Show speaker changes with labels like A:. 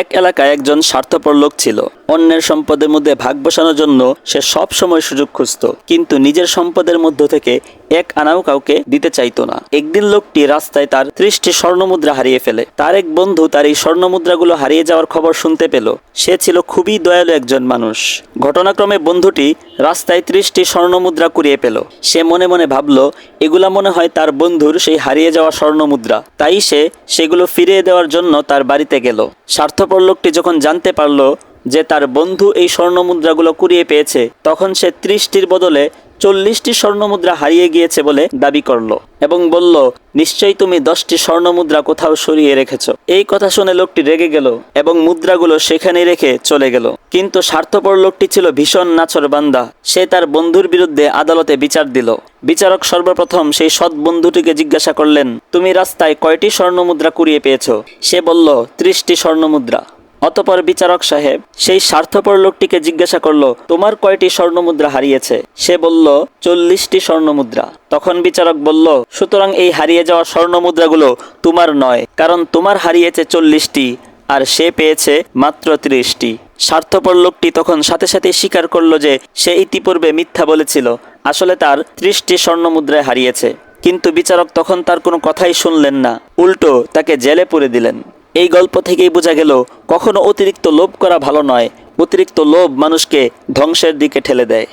A: এক এলাকায় একজন স্বার্থপর লোক ছিল। অন্যের সম্পদের মধ্যে ভাগ বসানোর জন্য সে সব সময় সুযোগ খুঁজত। কিন্তু নিজের সম্পদের মধ্য থেকে এক আনাও কাউকে দিতে চাইতো না। একদিন লোকটি রাস্তায় তার ত্রিশটি স্বর্ণমুদ্রা হারিয়ে ফেলে। তার এক বন্ধু তার এই স্বর্ণমুদ্রাগুলো হারিয়ে যাওয়ার খবর শুনতে পেল। সে ছিল খুবই দয়ালু একজন মানুষ। ঘটনাক্রমে বন্ধুটি রাস্তায় ত্রিশটি স্বর্ণমুদ্রা কুড়িয়ে পেল। সে মনে মনে ভাবল, এগুলা মনে হয় তার বন্ধুর সেই হারিয়ে যাওয়া স্বর্ণমুদ্রা। তাই সে সেগুলো ফিরিয়ে দেওয়ার জন্য তার বাড়িতে গেল। স্বার্থপর লোকটি যখন জানতে পারল যে তার বন্ধু এই স্বর্ণমুদ্রাগুলো কুড়িয়ে পেয়েছে, তখন সে ত্রিশটির বদলে চল্লিশটি স্বর্ণমুদ্রা হারিয়ে গিয়েছে বলে দাবি করল এবং বলল, নিশ্চয়ই তুমি দশটি স্বর্ণমুদ্রা কোথাও সরিয়ে রেখেছ। এই কথা শুনে লোকটি রেগে গেল এবং মুদ্রাগুলো সেখানে রেখে চলে গেল। কিন্তু স্বার্থপর লোকটি ছিল ভীষণ নাছর বান্দা। সে তার বন্ধুর বিরুদ্ধে আদালতে বিচার দিল। বিচারক সর্বপ্রথম সেই সৎ বন্ধুটিকে জিজ্ঞাসা করলেন, তুমি রাস্তায় কয়টি স্বর্ণমুদ্রা কুড়িয়ে পেয়েছ? সে বলল, ত্রিশটি স্বর্ণমুদ্রা। অতপর বিচারক সাহেব সেই স্বার্থপর লোকটিকে জিজ্ঞাসা করল, তোমার কয়টি স্বর্ণমুদ্রা হারিয়েছে? সে বলল, চল্লিশটি স্বর্ণমুদ্রা। তখন বিচারক বলল, সুতরাং এই হারিয়ে যাওয়া স্বর্ণমুদ্রাগুলো তোমার নয়, কারণ তোমার হারিয়েছে চল্লিশটি আর সে পেয়েছে মাত্র ত্রিশটি। স্বার্থপর লোকটি তখন সাথে সাথে স্বীকার করল যে সে ইতিপূর্বে মিথ্যা বলেছিল, আসলে তার ত্রিশটি স্বর্ণমুদ্রায় হারিয়েছে। কিন্তু বিচারক তখন তার কোনো কথাই শুনলেন না, উল্টো তাকে জেলে পুরে দিলেন। এই গল্প থেকেই বোঝা গেল, কখনো অতিরিক্ত লোভ করা ভালো নয়। অতিরিক্ত লোভ মানুষকে ধ্বংসের দিকে ঠেলে দেয়।